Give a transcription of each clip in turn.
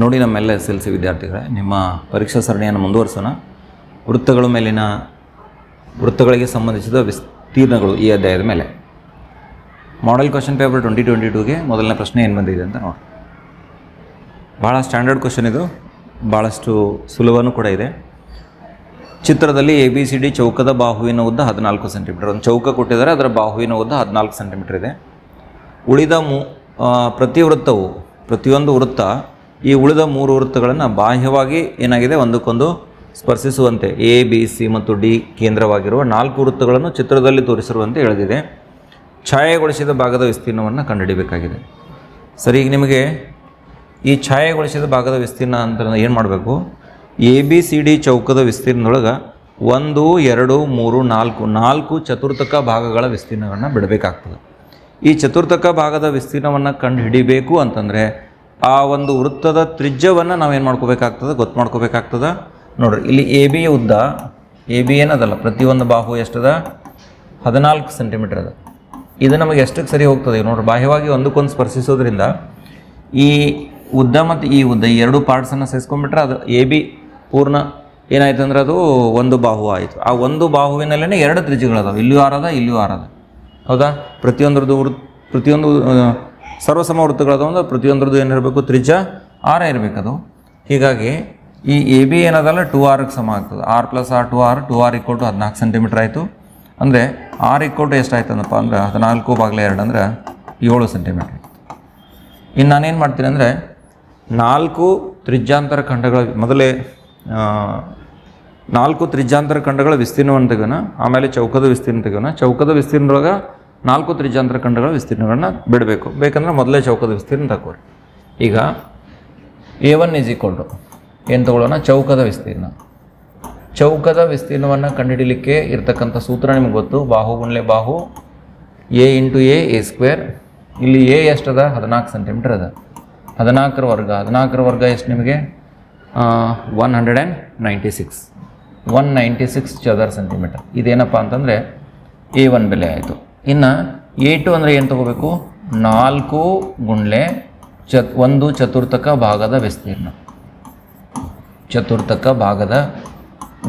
ನೋಡಿ ನಮ್ಮೆಲ್ಲ S L C ವಿದ್ಯಾರ್ಥಿಗಳೇ, ನಿಮ್ಮ ಪರೀಕ್ಷಾ ಸರಣಿಯನ್ನು ಮುಂದುವರಿಸೋಣ. ವೃತ್ತಗಳ ಮೇಲಿನ ವೃತ್ತಗಳಿಗೆ ಸಂಬಂಧಿಸಿದ ವಿಸ್ತೀರ್ಣಗಳು ಈ ಅಧ್ಯಾಯದ ಮೇಲೆ. Model question paper twenty twenty ಟೂಗೆ ಮೊದಲನೇ ಪ್ರಶ್ನೆ ಏನು ಬಂದಿದೆ ಅಂತ ನೋಡಿ ಭಾಳ ಸ್ಟ್ಯಾಂಡರ್ಡ್ ಕ್ವಶನ್ ಇದು ಭಾಳಷ್ಟು ಸುಲಭನೂ ಕೂಡ ಇದೆ. ಚಿತ್ರದಲ್ಲಿ ಎ ಬಿ ಸಿ ಡಿ ಚೌಕದ ಬಾಹುವಿನ ಉದ್ದ ಹದಿನಾಲ್ಕು ಸೆಂಟಿಮೀಟರ್ ಒಂದು ಚೌಕ ಕೊಟ್ಟಿದ್ದಾರೆ, ಅದರ ಬಾಹುವಿನ ಉದ್ದ ಹದಿನಾಲ್ಕು ಸೆಂಟಿಮೀಟರ್ ಇದೆ. ಉಳಿದ ಮೂ ಪ್ರತಿ ವೃತ್ತವು, ಪ್ರತಿಯೊಂದು ವೃತ್ತ ಈ ಉಳಿದ ಮೂರು ವೃತ್ತಗಳನ್ನು ಬಾಹ್ಯವಾಗಿ ಏನಾಗಿದೆ? ಒಂದಕ್ಕೊಂದು ಸ್ಪರ್ಶಿಸುವಂತೆ ಎ ಬಿ ಸಿ ಮತ್ತು ಡಿ ಕೇಂದ್ರವಾಗಿರುವ ನಾಲ್ಕು ವೃತ್ತಗಳನ್ನು ಚಿತ್ರದಲ್ಲಿ ತೋರಿಸಿರುವಂತೆ ಎಳೆದಿದೆ ಛಾಯೆಗೊಳಿಸಿದ ಭಾಗದ ವಿಸ್ತೀರ್ಣವನ್ನು ಕಂಡುಹಿಡಿಯಬೇಕಾಗಿದೆ. ಸರಿ, ಈಗ ನಿಮಗೆ ಈ ಛಾಯೆಗೊಳಿಸಿದ ಭಾಗದ ವಿಸ್ತೀರ್ಣ ಅಂತ ಏನು ಮಾಡಬೇಕು? ಎ ಬಿ ಸಿ ಡಿ ಚೌಕದ ವಿಸ್ತೀರ್ಣದೊಳಗೆ ಒಂದು, ಎರಡು, ಮೂರು, ನಾಲ್ಕು ನಾಲ್ಕು ಚತುರ್ಥಕ ಭಾಗಗಳ ವಿಸ್ತೀರ್ಣವನ್ನು ಬಿಡಬೇಕಾಗ್ತದೆ. ಈ ಚತುರ್ಥಕ ಭಾಗದ ವಿಸ್ತೀರ್ಣವನ್ನು ಕಂಡು ಹಿಡಿಬೇಕು ಅಂತಂದರೆ ಆ ಒಂದು ವೃತ್ತದ ತ್ರಿಜ್ಯವನ್ನು ನಾವೇನು ಮಾಡ್ಕೋಬೇಕಾಗ್ತದೆ? ಗೊತ್ತು ಮಾಡ್ಕೋಬೇಕಾಗ್ತದೆ? ನೋಡ್ರಿ, ಇಲ್ಲಿ ಎ ಬಿ ಉದ್ದ ಎ ಬಿ ಏನದಲ್ಲ ಪ್ರತಿಯೊಂದು ಬಾಹು ಎಷ್ಟದ? ಹದಿನಾಲ್ಕು ಸೆಂಟಿಮೀಟರ್ ಅದ. ಇದು ನಮಗೆ ಎಷ್ಟಕ್ಕೆ ಸರಿ ಹೋಗ್ತದೆ? ನೋಡ್ರಿ, ಬಾಹ್ಯವಾಗಿ ಒಂದಕ್ಕೊಂದು ಸ್ಪರ್ಶಿಸೋದ್ರಿಂದ ಈ ಉದ್ದ ಮತ್ತು ಈ ಉದ್ದ, ಈ ಎರಡು ಪಾರ್ಟ್ಸನ್ನು ಸೇರಿಸ್ಕೊಂಡ್ಬಿಟ್ರೆ ಅದು ಎ ಬಿ ಪೂರ್ಣ ಏನಾಯ್ತು ಅಂದ್ರೆ ಅದು ಒಂದು ಬಾಹು ಆಯಿತು. ಆ ಒಂದು ಬಾಹುವಿನಲ್ಲೇ ಎರಡು ತ್ರಿಜ್ಯಗಳದಾವೆ. ಇಲ್ಲಿಯೂ ಆರದ ಇಲ್ಲಿಯೂ ಆರದ ಹೌದಾ? ಪ್ರತಿಯೊಂದ್ರದ್ದು ಪ್ರತಿಯೊಂದು ಸರ್ವಸಮ ವೃತ್ತಗಳದ ಒಂದು ಪ್ರತಿಯೊಂದ್ರದ್ದು ಏನಿರಬೇಕು ತ್ರಿಜ್ಯ ಆರ ಇರಬೇಕದು. ಹೀಗಾಗಿ ಈ ಎ, ಬಿ ಏನದಲ್ಲ, ಟು ಆರ್ಗೆ ಸಮ ಆಗ್ತದೆ. R plus R two R two R equal to ಹದಿನಾಲ್ಕು ಸೆಂಟಿಮೀಟ್ರ್ ಆಯಿತು. ಅಂದರೆ ಆರ್ ಇಕ್ವಲ್ ಟು ಎಷ್ಟಾಯ್ತಂದಪ್ಪ ಅಂದ್ರೆ ಹದಿನಾಲ್ಕು ಬಾಗಿಲ ಎರಡು ಅಂದ್ರೆ ಏಳು ಸೆಂಟಿಮೀಟ್ರ್. ಇನ್ನು ನಾನೇನು ಮಾಡ್ತೀನಿ ಅಂದರೆ ನಾಲ್ಕು ತ್ರಿಜ್ಯಾಂತರ ಖಂಡಗಳ ಮೊದಲೇ ನಾಲ್ಕು ತ್ರಿಜ್ಯಾಂತರ ಖಂಡಗಳ ವಿಸ್ತೀರ್ಣವನ್ನು ತೆಗೋಣ ಆಮೇಲೆ ಚೌಕದ ವಿಸ್ತೀರ್ಣ ತೆಗೋಣ ಚೌಕದ ವಿಸ್ತೀರ್ಣದೊಳಗೆ ನಾಲ್ಕು ತ್ರಿಜಾಂತರ ಖಂಡಗಳ ವಿಸ್ತೀರ್ಣಗಳನ್ನ ಬಿಡಬೇಕು. ಬೇಕಂದ್ರೆ ಮೊದಲೇ ಚೌಕದ ವಿಸ್ತೀರ್ಣ ತಗೋರಿ ಈಗ A one is equal to ಏನು ತಗೊಳ್ಳೋಣ? ಚೌಕದ ವಿಸ್ತೀರ್ಣ. ಚೌಕದ ವಿಸ್ತೀರ್ಣವನ್ನು ಕಂಡುಹಿಡಿಯಲಿಕ್ಕೆ ಇರತಕ್ಕಂಥ ಸೂತ್ರ ನಿಮ್ಗೆ ಗೊತ್ತು. ಬಾಹು ಗುಣಲೆ ಬಾಹು A into A A square ಇಲ್ಲಿ ಎ ಎಷ್ಟದ? ಹದಿನಾಲ್ಕು ಸೆಂಟಿಮೀಟರ್ ಅದ. ಹದಿನಾಲ್ಕರ ವರ್ಗ. ಹದಿನಾಲ್ಕರ ವರ್ಗ ಎಷ್ಟು ನಿಮಗೆ? One hundred and ninety six one ninety six ಚದರ್ centimetre ಇದೇನಪ್ಪ ಅಂತಂದರೆ ಎ ಒನ್ ಬೆಲೆ ಆಯಿತು. ಇನ್ನು ಎ ಟು ಅಂದರೆ ಏನು ತಗೋಬೇಕು? ನಾಲ್ಕು ಗುಂಡ್ಲೆ ಚತ್, ಒಂದು ಚತುರ್ಥಕ ಭಾಗದ ವಿಸ್ತೀರ್ಣ. ಚತುರ್ಥಕ ಭಾಗದ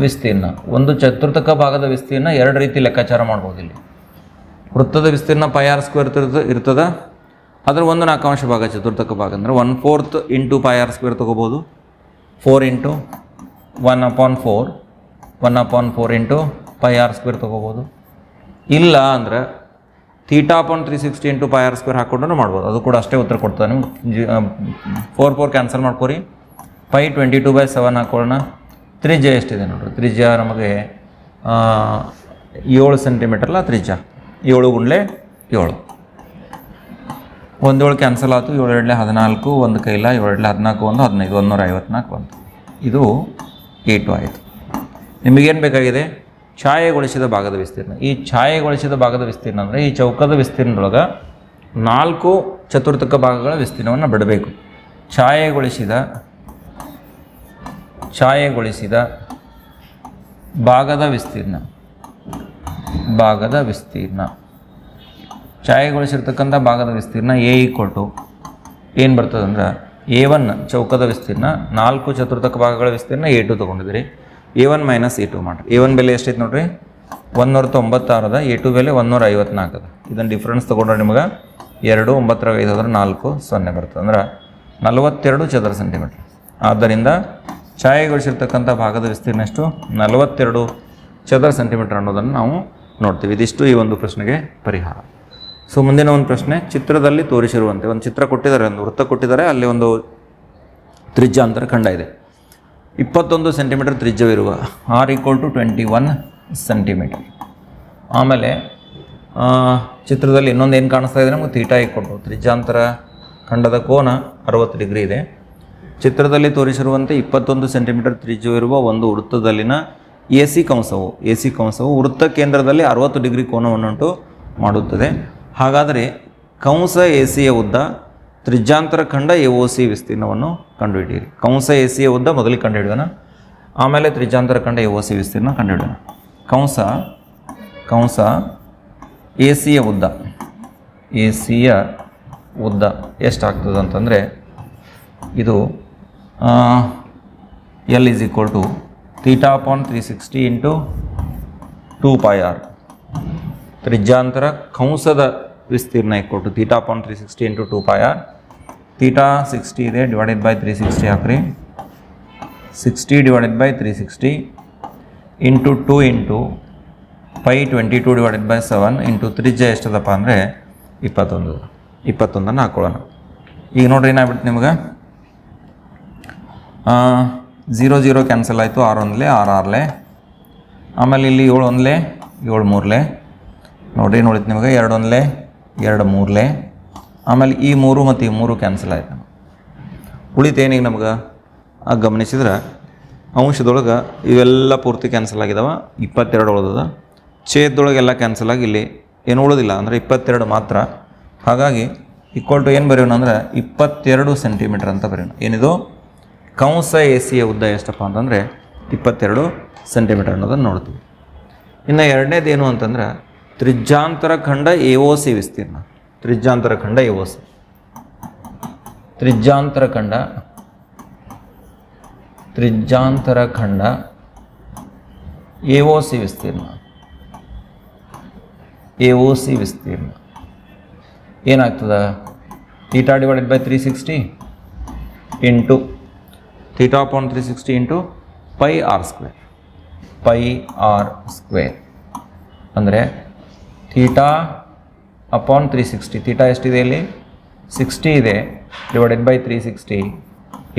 ವಿಸ್ತೀರ್ಣ. ಒಂದು ಚತುರ್ಥಕ ಭಾಗದ ವಿಸ್ತೀರ್ಣ ಎರಡು ರೀತಿ ಲೆಕ್ಕಾಚಾರ ಮಾಡ್ಬೋದು ಇಲ್ಲಿ. ವೃತ್ತದ ವಿಸ್ತೀರ್ಣ ಪೈ ಆರ್ ಸ್ಕ್ವೇರ್ ಇರ್ತದೆ ಅದರ ಒಂದು ನಾಲ್ಕಾಂಶ ಭಾಗ, ಚತುರ್ಥಕ ಭಾಗ ಅಂದರೆ one fourth into pi R square ತೊಗೋಬೋದು. Four into one upon four one upon four into pi R square ತೊಗೋಬೋದು. ಇಲ್ಲ ಅಂದ್ರೆ theta upon three sixty into pi R square ಹಾಕ್ಕೊಂಡು ಮಾಡ್ಬೋದು. ಅದು ಕೂಡ ಅಷ್ಟೇ ಉತ್ತರ ಕೊಡ್ತದೆ ನಿಮ್ಗೆ. ಫೋರ್ ಫೋರ್ ಕ್ಯಾನ್ಸಲ್ ಮಾಡ್ಕೊರಿ. Pi twenty two by seven ಹಾಕೊಳ್ಳೋಣ. ತ್ರಿಜ್ಯ ಎಷ್ಟಿದೆ ನೋಡ್ರಿ? ತ್ರಿಜ್ಯ ನಮಗೆ ಏಳು ಸೆಂಟಿಮೀಟರ್ ಅಲ್ಲ ತ್ರಿಜ್ಯ. ಏಳು ಗುಂಡ್ಲೆ ಏಳು. ಒಂದು ಏಳು ಕ್ಯಾನ್ಸಲ್ ಆಯಿತು ಎರಡ್ಲೆ ಹದಿನಾಲ್ಕು, ಒಂದು ಕೈಲ ಏಳು ಎರಡಲೆ ಹದಿನಾಲ್ಕು ಒಂದು, ಹದಿನೈದು ಒಂದೂರ ಐವತ್ನಾಲ್ಕು ಒಂದು. ಇದು ಏಟು ಆಯಿತು. ನಿಮಗೇನು ಬೇಕಾಗಿದೆ? ಛಾಯೆಗೊಳಿಸಿದ ಭಾಗದ ವಿಸ್ತೀರ್ಣ. ಈ ಛಾಯೆಗೊಳಿಸಿದ ಭಾಗದ ವಿಸ್ತೀರ್ಣ ಅಂದರೆ ಈ ಚೌಕದ ವಿಸ್ತೀರ್ಣದೊಳಗೆ ನಾಲ್ಕು ಚತುರ್ಥಕ ಭಾಗಗಳ ವಿಸ್ತೀರ್ಣವನ್ನು ಬಿಡಬೇಕು. ಛಾಯೆಗೊಳಿಸಿದ ಛಾಯೆಗೊಳಿಸಿದ ಭಾಗದ ವಿಸ್ತೀರ್ಣ. ಭಾಗದ ವಿಸ್ತೀರ್ಣ. ಛಾಯೆಗೊಳಿಸಿರ್ತಕ್ಕಂಥ ಭಾಗದ ವಿಸ್ತೀರ್ಣ ಎ ಈಕ್ವಲ್ ಟು ಏನು ಬರ್ತದೆ ಅಂದ್ರೆ ಎ ಒನ್ ಚೌಕದ ವಿಸ್ತೀರ್ಣ, ನಾಲ್ಕು ಚತುರ್ಥಕ ಭಾಗಗಳ ವಿಸ್ತೀರ್ಣ A two ತೊಗೊಂಡಿದ್ದೀರಿ. A one minus A two ಮಾಡಿರಿ ಎ ಒನ್ ಬೆಲೆ ಎಷ್ಟೈತೆ ನೋಡ್ರಿ? ಒಂದೂರ ತೊಂಬತ್ತಾರದ ಎ ಟು ಬೆಲೆ ಒಂದೂರ ಐವತ್ನಾಲ್ಕು ಅದ ಇದನ್ನು ಡಿಫ್ರೆನ್ಸ್ ತೊಗೊಂಡ್ರೆ ನಿಮಗೆ ಎರಡು, ಒಂಬತ್ತರ ಐದು ಅಂದ್ರೆ ನಾಲ್ಕು, ಸೊನ್ನೆ ಬರ್ತದೆ. ಅಂದ್ರೆ ನಲವತ್ತೆರಡು ಚದರ ಸೆಂಟಿಮೀಟ್ರ್ ಆದ್ದರಿಂದ ಛಾಯೆಗೊಳಿಸಿರ್ತಕ್ಕಂಥ ಭಾಗದ ವಿಸ್ತೀರ್ಣ ಎಷ್ಟು? ನಲವತ್ತೆರಡು ಚದರ ಸೆಂಟಿಮೀಟರ್ ಅನ್ನೋದನ್ನು ನಾವು ನೋಡ್ತೀವಿ. ಇದಿಷ್ಟು ಈ ಒಂದು ಪ್ರಶ್ನೆಗೆ ಪರಿಹಾರ. ಸೊ ಮುಂದಿನ ಒಂದು ಪ್ರಶ್ನೆ, ಚಿತ್ರದಲ್ಲಿ ತೋರಿಸಿರುವಂತೆ, ಒಂದು ಚಿತ್ರ ಕೊಟ್ಟಿದ್ದಾರೆ, ಒಂದು ವೃತ್ತ ಕೊಟ್ಟಿದ್ದಾರೆ, ಅಲ್ಲಿ ಒಂದು ತ್ರಿಜ್ಯಾಂತರ ಖಂಡ ಇದೆ. ಇಪ್ಪತ್ತೊಂದು centimetre ತ್ರಿಜ್ಯವಿರುವ R equal to twenty one centimetre ಆಮೇಲೆ ಚಿತ್ರದಲ್ಲಿ ಇನ್ನೊಂದು ಏನು ಕಾಣಿಸ್ತಾ ಇದೆ? ನಮಗೆ ತೀಟಾ ಇಕ್ಕೊಂಡು ತ್ರಿಜ್ಯಾಂತರ ಖಂಡದ ಕೋನ ಅರವತ್ತು ಡಿಗ್ರಿ ಇದೆ. ಚಿತ್ರದಲ್ಲಿ ತೋರಿಸಿರುವಂತೆ ಇಪ್ಪತ್ತೊಂದು ಸೆಂಟಿಮೀಟರ್ ತ್ರಿಜ್ಯವಿರುವ ಒಂದು ವೃತ್ತದಲ್ಲಿನ ಎ ಸಿ ಕಂಸವು ಎ ಸಿ ಕಂಸವು ವೃತ್ತ ಕೇಂದ್ರದಲ್ಲಿ ಅರವತ್ತು ಡಿಗ್ರಿ ಕೋನವನ್ನುಂಟು ಮಾಡುತ್ತದೆ. ಹಾಗಾದರೆ ಕಂಸ ಎ ಸಿಯ ಉದ್ದ ತ್ರಿಜ್ಯಾಂತರ ಖಂಡ ಎ ಓ ಸಿ ವಿಸ್ತೀರ್ಣವನ್ನು ಕಂಡುಹಿಡಿಯಿರಿ. ಕಂಸ ಎ ಸಿಯ ಉದ್ದ ಮೊದಲಿಗೆ ಕಂಡುಹಿಡಿಯೋಣ ಆಮೇಲೆ ತ್ರಿಜ್ಯಾಂತರ ಖಂಡ ಎ ಓ ಸಿ ವಿಸ್ತೀರ್ಣ ಕಂಡುಹಿಡೋಣ ಕಂಸ ಕಂಸ ಎ ಸಿಯ ಉದ್ದ. ಎ ಸಿಯ ಉದ್ದ ಎಷ್ಟಾಗ್ತದೆ ಅಂತಂದರೆ, ಇದು L is equal to theta upon three sixty into two pi R ತ್ರಿಜ್ಯಾಂತರ ಕಂಸದ ವಿಸ್ತೀರ್ಣ ಇಕ್ಕೊಟ್ಟು theta point three sixty into two pi R theta sixty ಇದೆ ಡಿವೈಡೆಡ್ ಬೈ ತ್ರೀ ಸಿಕ್ಸ್ಟಿ ಹಾಕ್ರಿ. Sixty divided by three sixty into two into pi twenty two divided by seven into ತ್ರಿಜ್ಯ ಎಷ್ಟದಪ್ಪ ಅಂದರೆ ಇಪ್ಪತ್ತೊಂದು. ಇಪ್ಪತ್ತೊಂದನ್ನು ಹಾಕ್ಕೊಳ್ಳೋಣ ಈಗ ನೋಡ್ರಿ ಏನಾಗ್ಬಿಟ್ಟು ನಿಮ್ಗೆ? ಝೀರೋ ಝೀರೋ ಕ್ಯಾನ್ಸಲ್ ಆಯಿತು, ಆರು ಒಂದಲೇ, ಆರು ಆರ್ಲೆ. ಆಮೇಲೆ ಇಲ್ಲಿ ಏಳು ಒಂದಲೇ, ಏಳು ಮೂರಲೆ. ನೋಡ್ರಿ ನೋಡಿತ್ತು ನಿಮಗೆ? ಎರಡು ಒಂದಲೇ, ಎರಡು ಮೂರಲೆ. ಆಮೇಲೆ ಈ ಮೂರು ಮತ್ತು ಈ ಮೂರು ಕ್ಯಾನ್ಸಲ್ ಆಯ್ತು. ಉಳಿತೇನೀಗ ನಮ್ಗೆ? ಆ ಗಮನಿಸಿದ್ರೆ, ಅಂಶದೊಳಗೆ ಇವೆಲ್ಲ ಪೂರ್ತಿ ಕ್ಯಾನ್ಸಲ್ ಆಗಿದಾವ, ಇಪ್ಪತ್ತೆರಡು ಉಳಿದದ. ಛೇದದೊಳಗೆಲ್ಲ ಕ್ಯಾನ್ಸಲ್ ಆಗಿ ಇಲ್ಲಿ ಏನು ಉಳಿದಿಲ್ಲ, ಅಂದರೆ ಇಪ್ಪತ್ತೆರಡು ಮಾತ್ರ. ಹಾಗಾಗಿ ಈಕ್ವಲ್ ಟು ಏನು ಬರೆಯೋಣ ಅಂದರೆ ಇಪ್ಪತ್ತೆರಡು ಸೆಂಟಿಮೀಟ್ರ್ ಅಂತ ಬರೆಯೋಣ. ಏನಿದು? ಕಂಸ ಎ ಸಿಯ ಉದ್ದ ಎಷ್ಟಪ್ಪ ಅಂತಂದರೆ ಇಪ್ಪತ್ತೆರಡು ಸೆಂಟಿಮೀಟರ್ ಅನ್ನೋದನ್ನು ನೋಡ್ತೀವಿ. ಇನ್ನು ಎರಡನೇದು ಏನು ಅಂತಂದ್ರೆ ತ್ರಿಜ್ಯಾಂತರ ಖಂಡ ಎ ಓ ಸಿ ವಿಸ್ತೀರ್ಣ. ತ್ರಿಜ್ಯಾಂತರ ಖಂಡ ಎ ತ್ರಿಜ್ಯಾಂತರಖಂಡ ಸಿ ತ್ರಿಜ್ಯಾಂತರ ಖಂಡ. ತ್ರಿಜ್ಯಾಂತರ ಖಂಡ. ಎ ಒ ಸಿ ವಿಸ್ತೀರ್ಣ. ಎ ಒ ಸಿ ವಿಸ್ತೀರ್ಣ. ಏನಾಗ್ತದ? Theta divided by three sixty into theta point three sixty into pi R square. Pi R square. ಅಂದರೆ theta upon three sixty theta ಎಷ್ಟಿದೆ ಇಲ್ಲಿ? ಸಿಕ್ಸ್ಟಿ ಇದೆ divided by three sixty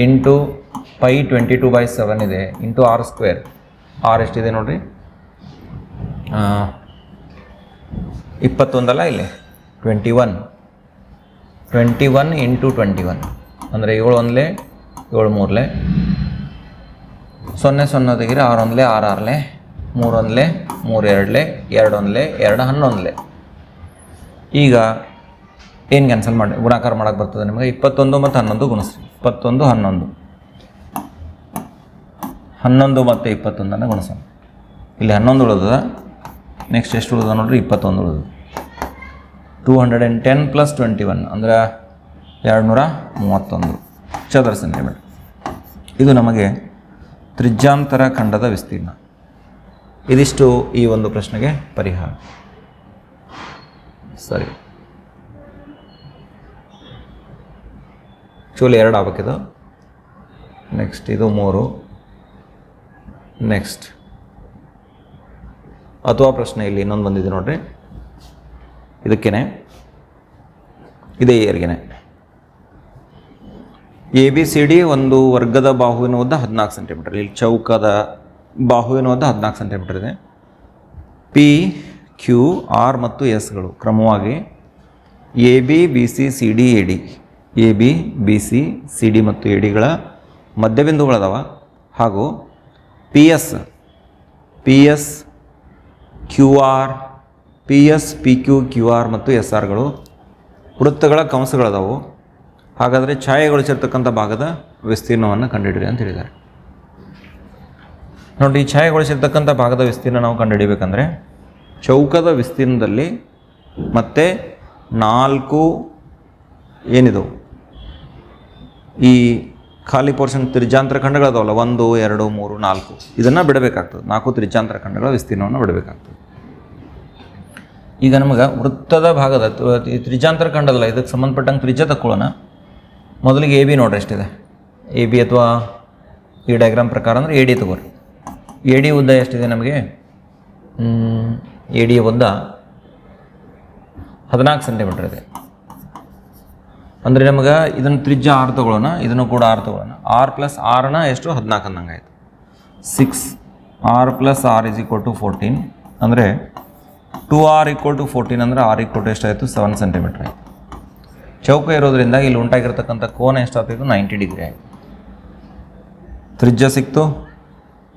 into pi twenty two by seven ಇದೆ into R square R ಎಷ್ಟಿದೆ ನೋಡಿರಿ? ಇಪ್ಪತ್ತೊಂದಲ್ಲ ಇಲ್ಲಿ twenty one twenty one into twenty one ಅಂದರೆ ಏಳು ಒಂದಲೇ, ಏಳು ಮೂರಲೆ. ಸೊನ್ನೆ ಸೊನ್ನೆ ತೆಗಿರಿ ಆರೊಂದಲೆ ಆರು ಆರಲೆ ಮೂರೊಂದಲೆ ಮೂರು ಎರಡಲೆ ಎರಡು ಹನ್ನೊಂದಲೆ. ಈಗ ಏನು ಕ್ಯಾನ್ಸಲ್ ಮಾಡಿ, ಗುಣಾಕಾರ ಮಾಡಕ್ಕೆ ಬರ್ತದೆ ನಿಮಗೆ? ಇಪ್ಪತ್ತೊಂದು ಮತ್ತು ಹನ್ನೊಂದು ಗುಣಿಸ್ರಿ. ಇಪ್ಪತ್ತೊಂದು, ಹನ್ನೊಂದು. ಹನ್ನೊಂದು ಮತ್ತು ಇಪ್ಪತ್ತೊಂದನ್ನು ಗುಣಿಸೋಣ. ಇಲ್ಲಿ ಹನ್ನೊಂದು ಉಳಿದದ ನೆಕ್ಸ್ಟ್ ಎಷ್ಟು ಉಳಿದ ನೋಡ್ರಿ? ಇಪ್ಪತ್ತೊಂದು ಉಳಿದದ. Two hundred and ten plus twenty one ಅಂದರೆ ಎರಡು ನೂರ ಮೂವತ್ತೊಂದು. ಚದರ ಸೆಂಟಿಮೀಟರ್ ಇದು ನಮಗೆ ತ್ರಿಜ್ಯಾಂತರ ಖಂಡದ ವಿಸ್ತೀರ್ಣ. ಇದಿಷ್ಟು ಈ ಒಂದು ಪ್ರಶ್ನೆಗೆ ಪರಿಹಾರ. ಸರಿ. ಚೂಲಿ ಎರಡು ಆಗ್ಬೇಕಿದು. ನೆಕ್ಸ್ಟ್ ಇದು ಮೂರು. ನೆಕ್ಸ್ಟ್ ಅಥವಾ ಪ್ರಶ್ನೆ ಇಲ್ಲಿ ಇನ್ನೊಂದು ಬಂದಿದೆ ನೋಡ್ರಿ. ಇದಕ್ಕೇನೆ. ಇದೇ ಇಯರ್ಗೆನೆ ಎ ಬಿ ಸಿ ಡಿ ಒಂದು ವರ್ಗದ ಬಾಹುವಿನ ಉದ್ದ ಹದಿನಾಲ್ಕು ಸೆಂಟಿಮೀಟರ್ ಇಲ್ಲಿ ಚೌಕದ ಬಾಹುವಿನ ಉದ್ದ ಹದಿನಾಲ್ಕು ಸೆಂಟಿಮೀಟರ್ ಇದೆ. ಪಿ ಕ್ಯೂ ಆರ್ ಮತ್ತು ಎಸ್ಗಳು ಕ್ರಮವಾಗಿ A B B C C D A D A B B C C D ಮತ್ತು ಎ ಡಿಗಳ ಮಧ್ಯಬಿಂದುಗಳದಾವ ಹಾಗೂ P S P S Q R P S P Q Q R ಮತ್ತು S ಆರ್ಗಳು ವೃತ್ತಗಳ ಕಂಸಗಳದಾವು ಹಾಗಾದರೆ ಛಾಯೆಗೊಳಿಸಿರ್ತಕ್ಕಂಥ ಭಾಗದ ವಿಸ್ತೀರ್ಣವನ್ನು ಕಂಡುಹಿಡಿರಿ ಅಂತ ಹೇಳಿದ್ದಾರೆ. ನೋಡಿ ಛಾಯೆಗೊಳಿಸಿರ್ತಕ್ಕಂಥ ಭಾಗದ ವಿಸ್ತೀರ್ಣ ನಾವು ಕಂಡುಹಿಡಿಬೇಕಂದ್ರೆ ಚೌಕದ ವಿಸ್ತೀರ್ಣದಲ್ಲಿ ಮತ್ತೆ ನಾಲ್ಕು ಏನಿದು? ಈ ಖಾಲಿ ಪೋರ್ಷನ್ ತ್ರಿಜಾಂತರ ಖಂಡಗಳದಾವಲ್ಲ ಒಂದು, ಎರಡು, ಮೂರು, ನಾಲ್ಕು. ಇದನ್ನು ಬಿಡಬೇಕಾಗ್ತದೆ. ನಾಲ್ಕು ತ್ರಿಜಾಂತರ ಖಂಡಗಳ ವಿಸ್ತೀರ್ಣವನ್ನು ಬಿಡಬೇಕಾಗ್ತದೆ. ಈಗ ನಮಗೆ ವೃತ್ತದ ಭಾಗದ ತ್ರಿಜಾಂತರ ಖಂಡದಲ್ಲ, ಇದಕ್ಕೆ ಸಂಬಂಧಪಟ್ಟಂಗೆ ತ್ರಿಜ್ಯ ತಕ್ಕೊಳ್ಳೋಣ ಮೊದಲಿಗೆ ಎ ಬಿ ನೋಡ್ರಿ ಎಷ್ಟಿದೆ ಎ ಬಿ ಅಥವಾ ಈ ಡಯಾಗ್ರಾಮ್ ಪ್ರಕಾರ ಅಂದರೆ ಎ ಡಿ ತಗೋರಿ. ಎ ಡಿ ಉದ್ದ ಎಷ್ಟಿದೆ ನಮಗೆ? ಎ ಡಿ ಉದ್ದ ಹದಿನಾಲ್ಕು ಸೆಂಟಿಮೀಟರ್ ಇದೆ. ಅಂದರೆ ನಮಗೆ ಇದನ್ನು ತ್ರಿಜ್ಯ ಆರು ತಗೊಳ್ಳೋಣ, ಇದನ್ನು ಕೂಡ ಆರು ತಗೊಳ್ಳೋಣ. ಆರ್ ಪ್ಲಸ್ ಆರ್ನ ಎಷ್ಟು? ಹದಿನಾಲ್ಕು ಅಂದಂಗೆ ಆಯಿತು. Six R plus R is equal to fourteen ಅಂದರೆ two R equal to fourteen ಅಂದರೆ ಆರ್ ಈಕ್ವಲ್ ಟು ಎಷ್ಟಾಯಿತು? ಸೆವೆನ್ ಸೆಂಟಿಮೀಟ್ರ್ ಆಯಿತು. ಚೌಕ ಇರೋದ್ರಿಂದ ಇಲ್ಲಿ ಉಂಟಾಗಿರ್ತಕ್ಕಂಥ ಕೋನ ಎಷ್ಟಾಗ್ತಿತ್ತು ನೈಂಟಿ ಡಿಗ್ರಿ ಆಯಿತು. ತ್ರಿಜ್ಯ ಸಿಕ್ತು.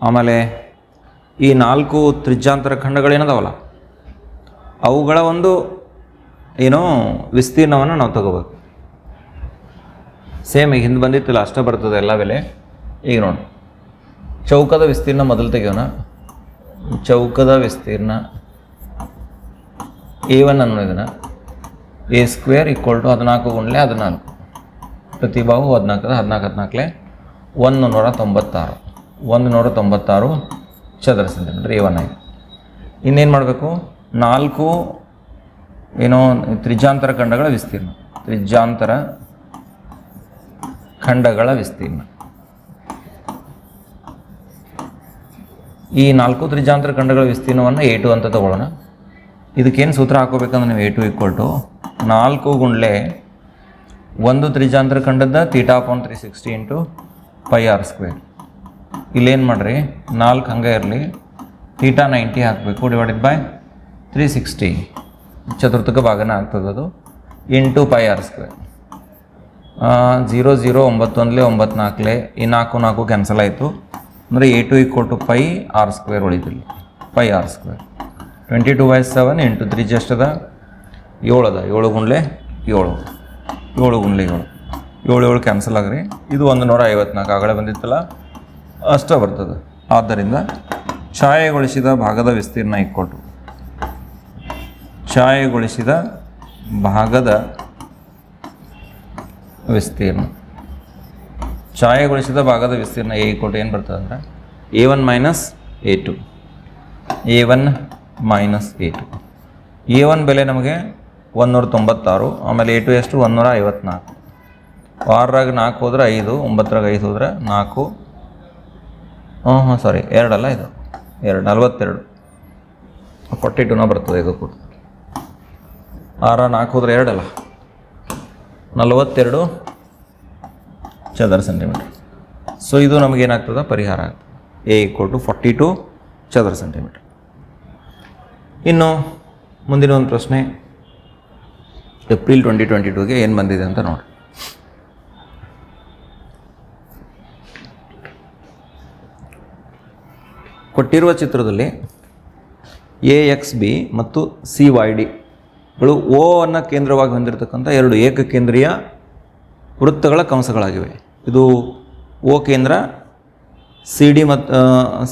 ಆಮೇಲೆ ಈ ನಾಲ್ಕು ತ್ರಿಜ್ಯಾಂತರ ಖಂಡಗಳೇನದಾವಲ್ಲ ಅವುಗಳ ಒಂದು ಏನೋ ವಿಸ್ತೀರ್ಣವನ್ನು ನಾವು ತಗೋಬೇಕು. ಸೇಮ್ ಈಗ ಹಿಂದೆ ಬಂದಿತ್ತಿಲ್ಲ, ಅಷ್ಟೇ ಬರ್ತದೆ ಎಲ್ಲ ಬೆಲೆ. ಈಗ ನೋಡಿ, ಚೌಕದ ವಿಸ್ತೀರ್ಣ ಮೊದಲು ತೆಗೆಯೋಣ. ಚೌಕದ ವಿಸ್ತೀರ್ಣ ಎ ಒನ್ ಅನ್ನೋ ಇದನ್ನು ಎ ಸ್ಕ್ವೇರ್ ಈಕ್ವಲ್ ಟು ಹದಿನಾಲ್ಕು ಗುಂಡ್ಲೆ ಹದಿನಾಲ್ಕು. ಪ್ರತಿ ಬಾಹು ಹದಿನಾಲ್ಕದ ಹದಿನಾಲ್ಕು ಹದಿನಾಲ್ಕಲೆ ಒಂದು ನೂರ ತೊಂಬತ್ತಾರು. ಒಂದು ನೂರ ತೊಂಬತ್ತಾರು ಚದರ ಸೆಂಟಿಮೀಟರ್ ಎ ಒನ್ ಇನ್ನೇನು ಮಾಡಬೇಕು? ನಾಲ್ಕು ಏನೋ ತ್ರಿಜಾಂತರ ಖಂಡಗಳ ವಿಸ್ತೀರ್ಣ. ತ್ರಿಜಾಂತರ ಖಂಡಗಳ ವಿಸ್ತೀರ್ಣ. ಈ ನಾಲ್ಕು ತ್ರಿಜಾಂತರ ಖಂಡಗಳ ವಿಸ್ತೀರ್ಣವನ್ನು ಎ ಟು ಅಂತ ತಗೊಳ್ಳೋಣ. ಇದಕ್ಕೇನು ಸೂತ್ರ ಹಾಕೋಬೇಕಂದ್ರೆ ನೀವು ಎ ಟು ಈಕ್ವಲ್ ಟು ನಾಲ್ಕು ಗುಂಡ್ಲೆ ಒಂದು ತ್ರಿಜಾಂತರ ಖಂಡದ theta point three sixty into pi R square ಇಲ್ಲೇನು ಮಾಡಿರಿ? ನಾಲ್ಕು ಹಂಗೆ ಇರಲಿ. ಥೀಟಾ ನೈಂಟಿ ಹಾಕಬೇಕು ಡಿವೈಡೆಡ್ ಬೈ ತ್ರೀ ಸಿಕ್ಸ್ಟಿ ಚತುರ್ಥಕ ಭಾಗನ ಆಗ್ತದೆ ಅದು. Into pi R square. Zero zero ಒಂಬತ್ತೊಂದಲೇ ಒಂಬತ್ತು ನಾಲ್ಕಲೇ ಈ ನಾಲ್ಕು ನಾಲ್ಕು ಕ್ಯಾನ್ಸಲ್ ಆಯಿತು. ಅಂದರೆ A two equal to pi R square ಉಳಿದಿಲ್ಲ. Pi R square twenty two by seven into three just ಅದ. ಏಳು ಅದ. ಏಳು ಗುಂಡ್ಲೆ ಏಳು. ಏಳು ಗುಂಡ್ಲೆ ಏಳು. ಏಳು ಏಳು ಕ್ಯಾನ್ಸಲ್ ಆಗ್ರಿ. ಇದು ಒಂದು ನೂರ ಐವತ್ನಾಲ್ಕು ಆಗಲೇ ಬಂದಿತ್ತಲ್ಲ. ಅಷ್ಟೇ ಬರ್ತದೆ. ಆದ್ದರಿಂದ ಛಾಯೆಗೊಳಿಸಿದ ಭಾಗದ ವಿಸ್ತೀರ್ಣ ಇಕ್ಕೊಟ್ಟು ಛಾಯೆಗೊಳಿಸಿದ ಭಾಗದ ವಿಸ್ತೀರ್ಣ. ಛಾಯೆಗೊಳಿಸಿದ ಭಾಗದ ವಿಸ್ತೀರ್ಣ ಎ ಕೊಟ್ಟು ಏನು ಬರ್ತದೆ ಅಂದರೆ A one minus A two A one minus A two A one ಬೆಲೆ ನಮಗೆ ಒಂದೂರ ತೊಂಬತ್ತಾರು ಆಮೇಲೆ ಎ ಟು ಎಷ್ಟು? ಒಂದೂರ ಐವತ್ನಾಲ್ಕು ಆರರಾಗ ನಾಲ್ಕು ಹೋದ್ರೆ ಐದು, ಒಂಬತ್ತರಾಗ ಐದು ಹೋದ್ರೆ ನಾಲ್ಕು ಹ್ಞೂ ಹಾಂ ಸಾರಿ ಎರಡಲ್ಲ ಇದು. ಎರಡು, ನಲವತ್ತೆರಡು. ಫೋರ್ಟಿ ಟೂನ ಬರ್ತದೆ, ಇದು ಕೂಡ. ಆರ, ನಾಲ್ಕು ಹೋದ್ರೆ ಎರಡಲ್ಲ. ನಲವತ್ತೆರಡು. ಚದರ ಸೆಂಟಿಮೀಟರ್ ಸೊ ಇದು ನಮಗೇನಾಗ್ತದೆ ಪರಿಹಾರ ಆಗ್ತದೆ A equal to forty two ಚದರ ಸೆಂಟಿಮೀಟರ್ ಇನ್ನು ಮುಂದಿನ ಒಂದು ಪ್ರಶ್ನೆ. ಏಪ್ರಿಲ್ ಟ್ವೆಂಟಿ ಟ್ವೆಂಟಿ ಟೂಗೆ ಏನು ಬಂದಿದೆ ಅಂತ ನೋಡಿ ಕೊಟ್ಟಿರುವ ಚಿತ್ರದಲ್ಲಿ ಎ, ಎಕ್ಸ್, ಬಿ ಮತ್ತು ಸಿ, ವೈ ಡಿಗಳು ಓ ಅನ್ನು ಕೇಂದ್ರವಾಗಿ ಹೊಂದಿರತಕ್ಕಂಥ ಎರಡು ಏಕಕೇಂದ್ರೀಯ ವೃತ್ತಗಳ ಕಂಸಗಳಾಗಿವೆ. ಇದು ಓ ಕೇಂದ್ರ, ಸಿ, ಡಿ ಮತ್ತು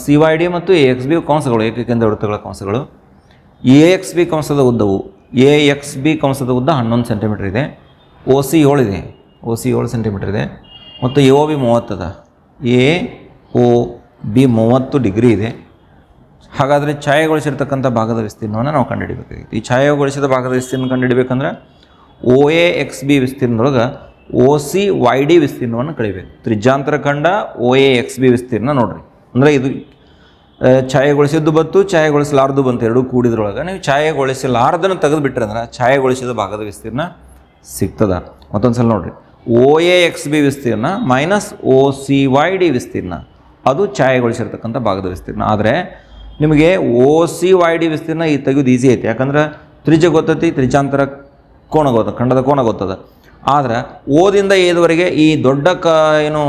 ಸಿ, ವೈ, ಡಿ ಮತ್ತು ಎ, ಎಕ್ಸ್, ಬಿ ಕಂಸಗಳು, ಏಕಕೇಂದ್ರ ವೃತ್ತಗಳ ಕಂಸಗಳು. ಎ, ಎಕ್ಸ್, ಬಿ ಕಂಸದ ಉದ್ದವು, ಎ, ಎಕ್ಸ್, ಬಿ ಕಂಸದ ಉದ್ದ ಹನ್ನೊಂದು ಸೆಂಟಿಮೀಟರ್ ಇದೆ. ಓ ಸಿ ಇದೆ. ಓ ಸಿ, ಏಳು ಸೆಂಟಿಮೀಟರ್ ಇದೆ. ಮತ್ತು ಎ, ಒ, ಬಿ ಮೂವತ್ತದ. ಎ, ಒ ಬಿ ಮೂವತ್ತು ಡಿಗ್ರಿ ಇದೆ. ಹಾಗಾದರೆ ಛಾಯೆಗೊಳಿಸಿರ್ತಕ್ಕಂಥ ಭಾಗದ ವಿಸ್ತೀರ್ಣವನ್ನು ನಾವು ಕಂಡುಹಿಡಬೇಕಾಗಿತ್ತು ಈ ಛಾಯೆಗೊಳಿಸಿದ ಭಾಗದ ವಿಸ್ತೀರ್ಣ ಕಂಡುಹಿಡಬೇಕಂದ್ರೆ ಓ ಎ ಎಕ್ಸ್ ಬಿ ವಿಸ್ತೀರ್ಣದೊಳಗೆ ಓ ಸಿ ವೈ ಡಿ ವಿಸ್ತೀರ್ಣವನ್ನು ಕಳಿಬೇಕು. ತ್ರಿಜ್ಯಾಂತರ ಖಂಡ ಓ ಎ ಎಕ್ಸ್ ಬಿ ವಿಸ್ತೀರ್ಣ ನೋಡ್ರಿ. ಅಂದರೆ ಇದು ಛಾಯೆಗೊಳಿಸಿದ್ದು ಬಂತು, ಛಾಯೆಗೊಳಿಸಲಾರ್ದು ಬಂತು, ಎರಡೂ ಕೂಡಿದ್ರೊಳಗೆ ನೀವು ಛಾಯೆಗೊಳಿಸಲಾರ್ದನ್ನು ತೆಗೆದು ಬಿಟ್ರೆ ಅಂದ್ರೆ ಛಾಯೆಗೊಳಿಸಿದ ಭಾಗದ ವಿಸ್ತೀರ್ಣ ಸಿಗ್ತದ. ಮತ್ತೊಂದು ಸಲ ನೋಡಿರಿ. ಓ ಎ ಎಕ್ಸ್ ಬಿ ವಿಸ್ತೀರ್ಣ minus O C Y D ವಿಸ್ತೀರ್ಣ. ಅದು ಛಾಯೆಗೊಳಿಸಿರ್ತಕ್ಕಂಥ ಭಾಗದ ವಿಸ್ತೀರ್ಣ. ಆದರೆ ನಿಮಗೆ ಓ ಸಿ ವೈ ಡಿ ವಿಸ್ತೀರ್ಣ ಈ ತೆಗೆಯೋದು ಈಸಿ ಐತಿ. ಯಾಕಂದ್ರೆ ತ್ರಿಜ್ಯ ಗೊತ್ತೈತಿ ತ್ರಿಜಾಂತರ ಕೋಣ ಗೊತ್ತ ಖಂಡದ ಕೋಣ ಗೊತ್ತದ ಆದರೆ ಓದಿಂದ ಏದುವರೆಗೆ ಈ ದೊಡ್ಡ ಕ ಏನು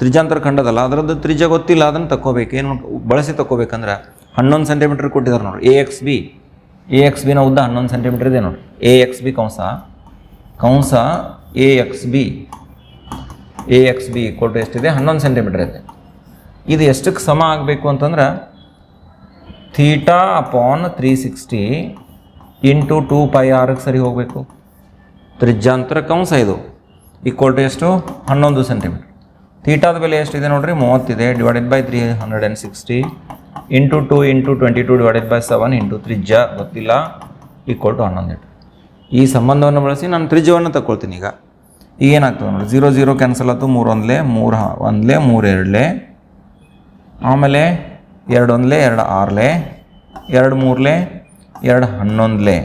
ತ್ರಿಜಾಂತರ ಖಂಡದಲ್ಲ, ಅದರದ್ದು ತ್ರಿಜ್ಯ ಗೊತ್ತಿಲ್ಲ ಅದನ್ನು ತಕ್ಕೋಬೇಕು. ಏನು ಬಳಸಿ ತಕ್ಕೋಬೇಕಂದ್ರೆ ಹನ್ನೊಂದು ಸೆಂಟಿಮೀಟ್ರ್ ಕೊಟ್ಟಿದ್ದಾರೆ ನೋಡಿ A X B A X ಬಿನ ಉದ್ದ ಹನ್ನೊಂದು ಸೆಂಟಿಮೀಟ್ರ್ ಇದೆ ನೋಡಿ ಎ ಎಕ್ಸ್ ಬಿ ಕಂಸ ಕಂಸ A X B A X B ಕೊಟ್ಟು ಎಷ್ಟಿದೆ? ಹನ್ನೊಂದು ಸೆಂಟಿಮೀಟ್ರ್ ಇದೆ. ಇದು ಎಷ್ಟಕ್ಕೆ ಸಮ ಆಗಬೇಕು ಅಂತಂದ್ರೆ theta upon three sixty into two pi ಆರಕ್ಕೆ ಸರಿ ಹೋಗಬೇಕು. ತ್ರಿಜ್ಯಾಂತರ ಕಂಸ ಇದು ಈಕ್ವಲ್ ಟು ಎಷ್ಟು? ಹನ್ನೊಂದು ಸೆಂಟಿಮೀಟರ್. ಥೀಟಾದ ಬೆಲೆ ಎಷ್ಟಿದೆ ನೋಡಿರಿ? ಮೂವತ್ತಿದೆ, divided by three hundred and sixty into two into twenty two divided by seven into ತ್ರಿಜ್ಯ, ಗೊತ್ತಿಲ್ಲ, ಈಕ್ವಲ್ ಟು ಹನ್ನೊಂದು ಮೀಟ್ರ್ ಈ ಸಂಬಂಧವನ್ನು ಬಳಸಿ ನಾನು ತ್ರಿಜ್ಯವನ್ನು ತಗೊಳ್ತೀನಿ ಈಗ. ಏನಾಗ್ತದೆ ನೋಡಿ ಜೀರೋ ಜೀರೋ ಕ್ಯಾನ್ಸಲ್ ಆಯ್ತು ಮೂರು ಒಂದಲೇ ಮೂರು ಒಂದಲೇ ಮೂರು ಎರಡಲೇ ಆಮೇಲೆ ಎರಡು ಒಂದಲೇ ಎರಡು ಆರ್ಲೆ, ಎರಡು ಮೂರಲೆ, ಎರಡು ಹನ್ನೊಂದ್ಲೆ.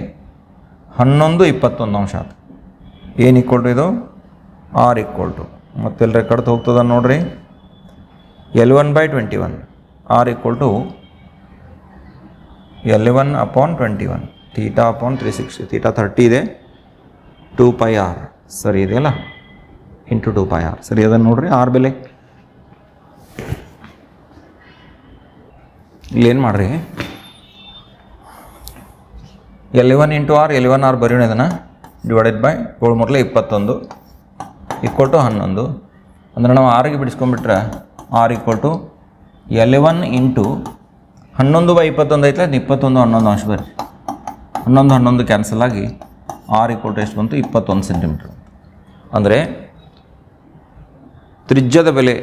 ಹನ್ನೊಂದು ಇಪ್ಪತ್ತೊಂದು ಅಂಶ ಏನು ಈಕ್ವಲ್ ಟು ಇದು? ಆರ್ ಈಕ್ವಲ್ ಟು ಎಲ್ಲರೇ ರೆಕಾರ್ಡ್ ಹೋಗ್ತದ ನೋಡ್ರಿ. L one by twenty one R equal to L one upon twenty one theta upon three sixty theta thirty ಇದೆ. ಟೂ ಪೈ ಆರ್ ಸರಿ ಇದೆಯಲ್ಲ? ಇಂಟು ಟೂ ಪೈ ಆರ್ ಸರಿ ಅದನ್ನು ನೋಡ್ರಿ ಆರ್ ಬೆಲೆ. ಇಲ್ಲೇನು ಮಾಡ್ರಿ? Eleven into R eleven R ಬರೀಣ ಇದನ್ನು. ಡಿವೈಡೆಡ್ ಬೈ ಏಳು ಮೂರಲೆ ಇಪ್ಪತ್ತೊಂದು ಈಕ್ವಲ್ ಟು ಹನ್ನೊಂದು. ಅಂದರೆ ನಾವು ಆರಿಗೆ ಬಿಡಿಸ್ಕೊಂಡ್ಬಿಟ್ರೆ R equal to eleven into ಹನ್ನೊಂದು ಬೈ ಇಪ್ಪತ್ತೊಂದು ಐತಲ್ಲ ಇಪ್ಪತ್ತೊಂದು ಹನ್ನೊಂದು ಅಂಶ ಬರ್ರಿ. ಹನ್ನೊಂದು ಹನ್ನೊಂದು ಕ್ಯಾನ್ಸಲ್ ಆಗಿ ಆರ್ ಈಕ್ವಲ್ ಟು ಎಷ್ಟು ಬಂತು? ಇಪ್ಪತ್ತೊಂದು ಸೆಂಟಿಮೀಟ್ರ್ ಅಂದರೆ ತ್ರಿಜ್ಯದ ಬೆಲೆ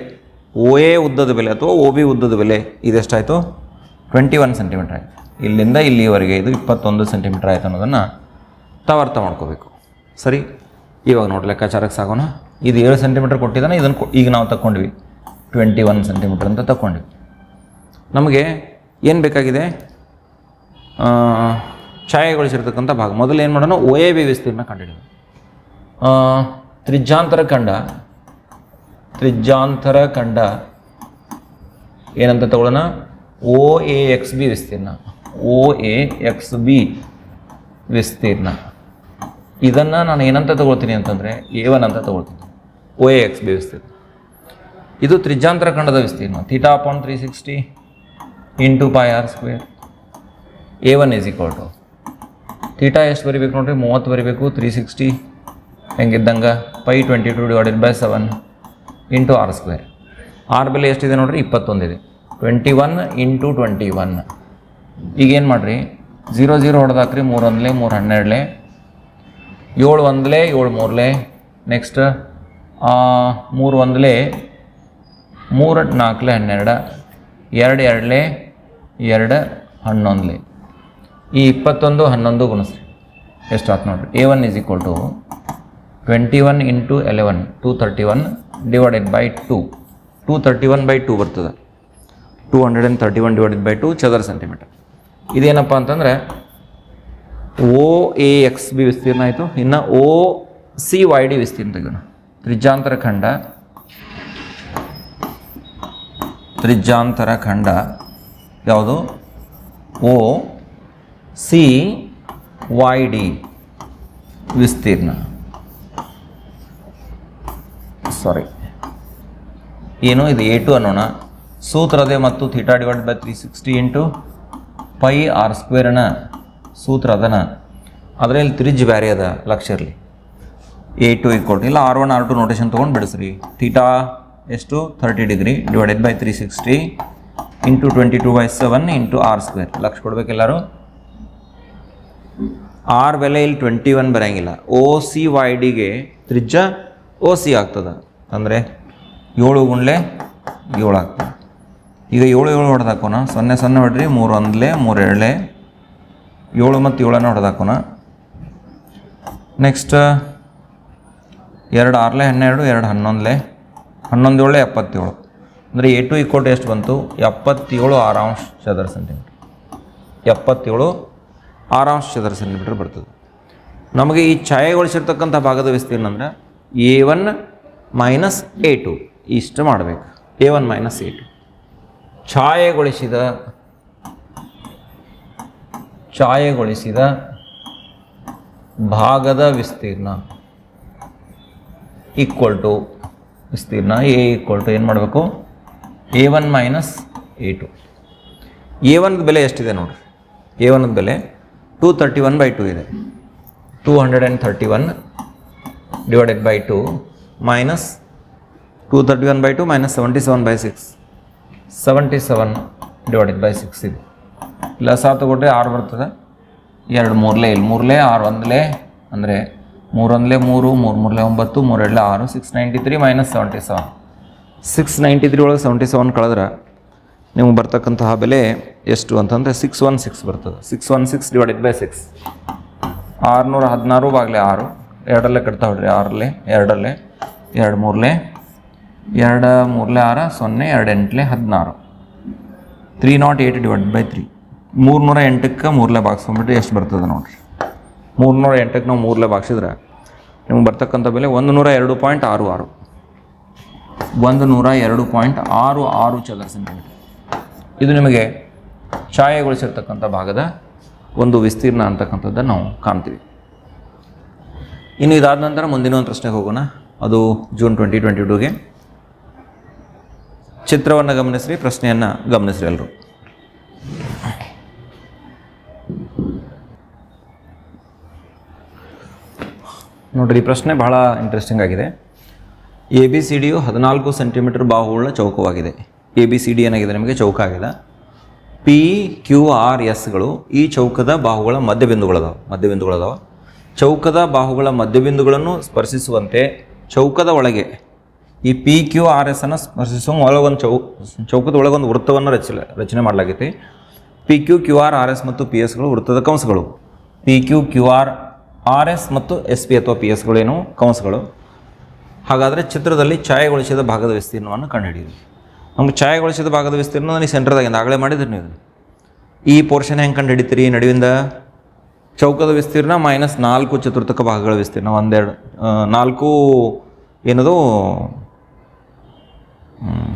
ಓ ಎ ಉದ್ದದ ಬೆಲೆ ಅಥವಾ ಓ ಬಿ ಉದ್ದದ ಬೆಲೆ ಇದೆಷ್ಟಾಯಿತು? ಟ್ವೆಂಟಿ ಒನ್ ಸೆಂಟಿಮೀಟ್ರ್ ಆಯಿತು. ಇಲ್ಲಿಂದ ಇಲ್ಲಿವರೆಗೆ ಇದು ಇಪ್ಪತ್ತೊಂದು ಸೆಂಟಿಮೀಟ್ರ್ ಆಯಿತು ಅನ್ನೋದನ್ನು ತಾವು ಅರ್ಥ ಮಾಡ್ಕೋಬೇಕು. ಸರಿ? ಇವಾಗ ನೋಡಿ ಲೆಕ್ಕಾಚಾರಕ್ಕೆ ಸಾಗೋಣ. ಇದು ಏಳು ಸೆಂಟಿಮೀಟ್ರ್ ಕೊಟ್ಟಿದ್ದಾನೆ, ಇದನ್ನು ಈಗ ನಾವು ತಗೊಂಡ್ವಿ ಟ್ವೆಂಟಿ ಒನ್ ಸೆಂಟಿಮೀಟ್ರ್ ಅಂತ ತಗೊಂಡ್ವಿ ನಮಗೆ ಏನು ಬೇಕಾಗಿದೆ? ಛಾಯೆಗೊಳಿಸಿರ್ತಕ್ಕಂಥ ಭಾಗ. ಮೊದಲು ಏನು ಮಾಡೋಣ? ಓ ಎ ಬಿ ವಿಸ್ತೀರ್ಣ ಕಂಡುಹಿಡಿಯೋಣ. ತ್ರಿಜ್ಯಾಂತರ ಖಂಡ. ತ್ರಿಜ್ಯಾಂತರ ಖಂಡ. ಏನಂತ ತಗೊಳ್ಳೋಣ? ಓ ಎ ಎಕ್ಸ್ ಬಿ ವಿಸ್ತೀರ್ಣ. ಓ ಎ ಎಕ್ಸ್ ಬಿ ವಿಸ್ತೀರ್ಣ. ಇದನ್ನು ನಾನು ಏನಂತ ತಗೊಳ್ತೀನಿ ಅಂತಂದರೆ ಎ ಒನ್ ಅಂತ ತಗೊಳ್ತೀನಿ. ಓ ಎ ಎಕ್ಸ್ ಬಿ ವಿಸ್ತೀರ್ಣ. ಇದು ತ್ರಿಜ್ಯಾಂತರ ಖಂಡದ ವಿಸ್ತೀರ್ಣ. Theta upon three sixty into pi R square A one is equal to theta ಎಷ್ಟು ಬರಿಬೇಕು ನೋಡ್ರಿ? ಮೂವತ್ತು ಬರಿಬೇಕು. Three sixty ಹೆಂಗಿದ್ದಂಗೆ? Pi twenty two divided by seven into R square R ಬೆಲೆ ಎಷ್ಟಿದೆ ನೋಡಿರಿ? ಇಪ್ಪತ್ತೊಂದಿದೆ. Twenty one into twenty one ಈಗೇನು ಮಾಡಿರಿ? ಝೀರೋ ಝೀರೋ ಹೊಡೆದಾಕ್ರಿ, ಮೂರು ಒಂದಲೇ, ಮೂರು ಹನ್ನೆರಡಲೆ. ಏಳು ಒಂದಲೇ, ಏಳು ಮೂರಲೆ. ನೆಕ್ಸ್ಟ್ ಮೂರು ಒಂದಲೇ, ಮೂರು ನಾಲ್ಕಲೆ, ಹನ್ನೆರಡು. ಎರಡು ಎರಡಲೆ, ಎರಡು ಹನ್ನೊಂದಲೆ. ಈ ಇಪ್ಪತ್ತೊಂದು, ಹನ್ನೊಂದು ಗುಣಿಸ್ರಿ. ಎಷ್ಟು ಆತು ನೋಡಿರಿ? A one is equal to twenty one into eleven two thirty one divided by two two thirty one by two ಬರ್ತದೆ. Two hundred and thirty one divided by two ಚದರ ಸೆಂಟಿಮೀಟರ್ ಇದೇನಪ್ಪ ಅಂತಂದರೆ ಓ ಎ ಎಕ್ಸ್ ಬಿ ವಿಸ್ತೀರ್ಣ ಆಯಿತು. ಇನ್ನು ಓ C Y D ವಿಸ್ತೀರ್ಣ ತೆಗೋಣ ತ್ರಿಜ್ಯಾಂತರ ಖಂಡ. ತ್ರಿಜ್ಯಾಂತರ ಖಂಡ. ಯಾವುದು? ಓ ಸಿ ವೈ ಡಿ ವಿಸ್ತೀರ್ಣ. ಸಾರಿ ಏನು? ಇದು ಎ ಟು ಅನ್ನೋಣ. ಸೂತ್ರ ಅದೇ ಮತ್ತು theta divide by three sixty into pi R ಸ್ಕ್ವೇರ್ನ ಸೂತ್ರ ಅದನ. ಅದರಲ್ಲಿ ತ್ರಿಜ್ ಬ್ಯಾರೆ ಅದ, ಲಕ್ಷ ಇರಲಿ. ಎ ಟು ಈಕ್ವಲ್ ಇಲ್ಲ R one R two notation ತೊಗೊಂಡು ಬಿಡಿಸ್ರಿ. ಥೀಟಾ ಎಷ್ಟು? Thirty degree divided by three sixty into twenty two by seven into R square lakh ಕೊಡ್ಬೇಕೆಲ್ಲರೂ ಆರ್ ಬೆಲೆ ಇಲ್ಲಿ ಟ್ವೆಂಟಿ ಒನ್ ಬರೋಂಗಿಲ್ಲ ಓ ಸಿ ವೈ ಡಿಗೆ ತ್ರಿಜ್ಯ ಓ ಸಿ ಆಗ್ತದೆ. ಅಂದರೆ ಏಳು ಗುಂಡ್ಲೆ ಏಳು ಆಗ್ತದೆ. ಈಗ ಏಳು ಏಳು ಹೊಡೆದಾಕೋಣ ಸೊನ್ನೆ ಸೊನ್ನೆ ಹೊಡ್ರಿ, ಮೂರು ಒಂದಲೇ, ಮೂರು ಏಳೆ ಏಳು ಮತ್ತು ಏಳನ್ನು ಹೊಡೆದಾಕೋಣ ನೆಕ್ಸ್ಟ್ ಎರಡು ಆರ್ಲೆ, ಹನ್ನೆರಡು, ಎರಡು ಹನ್ನೊಂದಲೆ. ಹನ್ನೊಂದು ಏಳು ಎಪ್ಪತ್ತೇಳು. ಅಂದರೆ ಎ ಟು ಇಕ್ವಲ್ ಎಷ್ಟು ಬಂತು? ಎಪ್ಪತ್ತೇಳು ಆರಾಂಶ ಚದರ ಸೆಂಟಿಮೀಟ್ರ್ ಎಪ್ಪತ್ತೇಳು ಆರಾಂಶ ಚದರ ಸೆಂಟಿಮೀಟ್ರ್ ಬರ್ತದೆ. ನಮಗೆ ಈ ಛಾಯೆಗೊಳಿಸಿರ್ತಕ್ಕಂಥ ಭಾಗದ ವಿಸ್ತೀರ್ಣ ಅಂದರೆ A one minus A two ಇಷ್ಟು ಮಾಡಬೇಕು. A one minus A two ಛಾಯೆಗೊಳಿಸಿದ ಛಾಯೆಗೊಳಿಸಿದ ಭಾಗದ ವಿಸ್ತೀರ್ಣ ಈಕ್ವಲ್ ಟು ವಿಸ್ತೀರ್ಣ ಎ ಈಕ್ವಲ್ ಟು ಏನು ಮಾಡಬೇಕು? A one minus A two A ಒನ್ದ ಬೆಲೆ ಎಷ್ಟಿದೆ ನೋಡಿರಿ? ಎ ಒನ್ದು ಬೆಲೆ two thirty one by two ಇದೆ. Two hundred and thirty one divided by two minus two thirty one by two minus seventy seven by six seventy seven divided by six ಇದೆ ಲಸ ತಗೊಂಡ್ರೆ ಆರು ಬರ್ತದೆ. ಎರಡು ಮೂರಲೇ ಇಲ್ಲಿ ಮೂರಲೇ, ಆರು ಒಂದಲೇ, ಅಂದರೆ ಮೂರೊಂದಲೇ ಮೂರು ಮೂರು ಮೂರಲೇ ಒಂಬತ್ತು ಮೂರೆರಡಲೇ ಆರು six ninety three minus seventy seven six ninety three ಒಳಗೆ ಸೆವೆಂಟಿ ಸೆವೆನ್ ಕಳೆದ್ರೆ ನಿಮ್ಗೆ ಬರ್ತಕ್ಕಂತಹ ಬೆಲೆ ಎಷ್ಟು ಅಂತಂದರೆ ಸಿಕ್ಸ್ ಒನ್ ಸಿಕ್ಸ್ ಬರ್ತದೆ. Six one six divided by six ಆರುನೂರ ಹದಿನಾರು ಬಾಗ್ಲೆ ಆರು. ಎರಡಲ್ಲೇ ಕಟ್ತಾ ಹೊಡ್ರಿ ಆರಲ್ಲೇ ಎರಡಲ್ಲೇ, ಎರಡು ಮೂರಲೇ ಎರಡು ಮೂರ್ಲೆ ಆರು, ಸೊನ್ನೆ ಎರಡು ಎಂಟ್ಲೆ ಹದಿನಾರು. Three nought eight divide by three. ಮೂರ್ನೂರ ಎಂಟಕ್ಕೆ ಮೂರಲೆ ಬಾಗ್ಸ್ಕೊಂಡ್ಬಿಟ್ರೆ ಎಷ್ಟು ಬರ್ತದೆ ನೋಡಿರಿ. ಮೂರ್ನೂರ ಎಂಟಕ್ಕೆ ನಾವು ಮೂರ್ಲೆ ಭಾಗಿಸಿದ್ರೆ ನಿಮ್ಗೆ ಬರ್ತಕ್ಕಂಥ ಬೆಲೆ ಒಂದು ನೂರ ಎರಡು ಪಾಯಿಂಟ್ ಆರು ಆರು. ಒಂದು ನೂರ ಎರಡು ಪಾಯಿಂಟ್ ಆರು ಆರು ಚದರ ಸೆಂಟಿಮೀಟರ್. ಇದು ನಿಮಗೆ ಛಾಯೆಗೊಳಿಸಿರ್ತಕ್ಕಂಥ ಭಾಗದ ಒಂದು ವಿಸ್ತೀರ್ಣ ಅಂತಕ್ಕಂಥದ್ದನ್ನು ನಾವು ಕಾಣ್ತೀವಿ. ಇನ್ನು ಇದಾದ ನಂತರ ಮುಂದಿನ ಒಂದು ಪ್ರಶ್ನೆಗೆ ಹೋಗೋಣ. ಅದು ಜೂನ್ ಟ್ವೆಂಟಿ ಟ್ವೆಂಟಿ ಟೂಗೆ ಚಿತ್ರವನ್ನು ಗಮನಿಸ್ರಿ, ಪ್ರಶ್ನೆಯನ್ನು ಗಮನಿಸ್ರಿ ಎಲ್ಲರೂ ನೋಡ್ರಿ, ಈ ಪ್ರಶ್ನೆ ಬಹಳ ಇಂಟ್ರೆಸ್ಟಿಂಗ್ ಆಗಿದೆ. ಎ ಬಿ ಸಿ ಡಿಯು ಹದಿನಾಲ್ಕು ಸೆಂಟಿಮೀಟರ್ ಬಾಹುಳ್ಳ ಚೌಕವಾಗಿದೆ. ಎ ಬಿ ಸಿ ಡಿ ಏನಾಗಿದೆ ನಿಮಗೆ? ಚೌಕ ಆಗಿದೆ ಪಿ ಕ್ಯೂ ಆರ್ ಎಸ್ಗಳು ಈ ಚೌಕದ ಬಾಹುಗಳ ಮಧ್ಯಬಿಂದುಗಳದಾವ. ಮಧ್ಯಬಿಂದುಗಳದಾವ. ಚೌಕದ ಬಾಹುಗಳ ಮಧ್ಯಬಿಂದುಗಳನ್ನು ಸ್ಪರ್ಶಿಸುವಂತೆ ಚೌಕದ ಒಳಗೆ ಈ ಪಿ ಕ್ಯೂ ಆರ್ ಎಸ್ ಅನ್ನು ಸ್ಪರ್ಶಿಸುವ ಒಳಗೊಂದು ಚೌ, ಚೌಕದ ಒಳಗೊಂದು ವೃತ್ತವನ್ನು ರಚನೆ ರಚನೆ ಮಾಡಲಾಗಿದೆ P Q Q R R S ಮತ್ತು ಪಿ ಎಸ್ಗಳು ವೃತ್ತದ ಕಂಸಗಳು P Q Q R R S ಮತ್ತು ಎಸ್ ಪಿ ಅಥವಾ ಪಿ ಎಸ್ಗಳೇನು ಕಂಸಗಳು ಹಾಗಾದರೆ ಚಿತ್ರದಲ್ಲಿ ಛಾಯೆಗೊಳಿಸಿದ ಭಾಗದ ವಿಸ್ತೀರ್ಣವನ್ನು ಕಂಡುಹಿಡಿಯಿರಿ. ನಮ್ಗೆ ಛಾಯೆಗೊಳಿಸಿದ ಭಾಗದ ವಿಸ್ತೀರ್ಣ ನನಗೆ ಸೆಂಟ್ರದಾಗಿಂದ ಆಗಲೇ ಮಾಡಿದ್ರಿ ನೀವು. ಈ ಪೋರ್ಷನ್ ಹೆಂಗೆ ಕಂಡು ಹಿಡಿತೀರಿ ನಡುವಿಂದ? ಚೌಕದ ವಿಸ್ತೀರ್ಣ ಮೈನಸ್ ನಾಲ್ಕು ಚತುರ್ಥಕ ಭಾಗಗಳ ವಿಸ್ತೀರ್ಣ, ಒಂದೆರಡು ನಾಲ್ಕು, ಏನದು?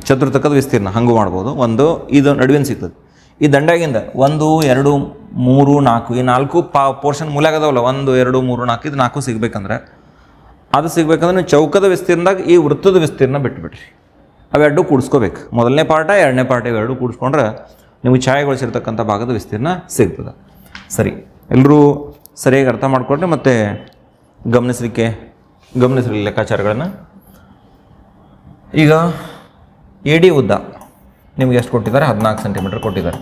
ಚತುರ್ಥಕದ ವಿಸ್ತೀರ್ಣ ಹಂಗೂ ಮಾಡ್ಬೋದು. ಒಂದು, ಇದು ನಡುವಿನ ಸಿಗ್ತದೆ. ಈ ದಂಡಾಗಿಂದ ಒಂದು, ಎರಡು, ಮೂರು, ನಾಲ್ಕು, ಈ ನಾಲ್ಕು ಪಾ ಪೋರ್ಷನ್ ಮೂಲಾಗದವಲ್ಲ ಒಂದು, ಎರಡು, ಮೂರು, ನಾಲ್ಕು, ಇದು ನಾಲ್ಕು ಸಿಗ್ಬೇಕಂದ್ರೆ, ಅದು ಸಿಗ್ಬೇಕಂದ್ರೆ ನೀವು ಚೌಕದ ವಿಸ್ತೀರ್ಣದಾಗ ಈ ವೃತ್ತದ ವಿಸ್ತೀರ್ಣ ಬಿಟ್ಬಿಡ್ರಿ. ಅವೆರಡು ಕೂಡಿಸ್ಕೋಬೇಕು. ಮೊದಲನೇ ಪಾಠ, ಎರಡನೇ ಪಾಠ ಇವೆರಡು ಕೂಡಿಸ್ಕೊಂಡ್ರೆ ನಿಮಗೆ ಛಾಯೆಗೊಳಿಸಿರ್ತಕ್ಕಂಥ ಭಾಗದ ವಿಸ್ತೀರ್ಣ ಸಿಗ್ತದೆ. ಸರಿ. ಎಲ್ಲರೂ ಸರಿಯಾಗಿ ಅರ್ಥ ಮಾಡಿಕೊಂಡ್ರೆ ಮತ್ತು ಗಮನಿಸಲಿಕ್ಕೆ ಗಮನಿಸಲಿ ಲೆಕ್ಕಾಚಾರಗಳನ್ನು. ಈಗ ಎಡಿ ಉದ್ದ ನಿಮಗೆ ಎಷ್ಟು ಕೊಟ್ಟಿದ್ದಾರೆ? ಹದಿನಾಲ್ಕು ಸೆಂಟಿಮೀಟರ್ ಕೊಟ್ಟಿದ್ದಾರೆ.